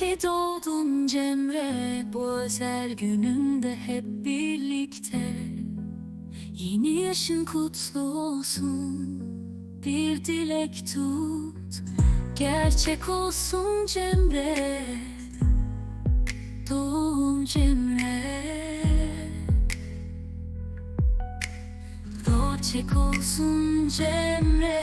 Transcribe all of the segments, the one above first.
ki doğdun Cemre Bu özel gününde hep birlikte. Yeni yaşın kutlu olsun Bir dilek tut. Gerçek olsun Cemre Doğum Cemre. Gerçek olsun Cemre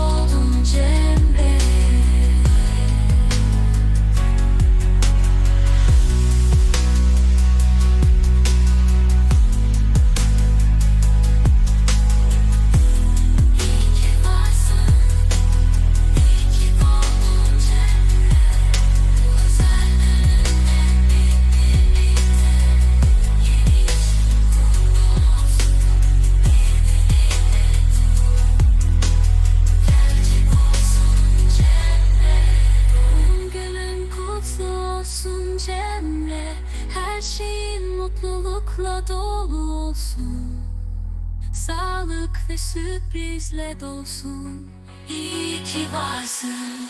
Her şeyin mutlulukla dolu olsun. Sağlık ve sürprizle dolsun. İyi ki varsın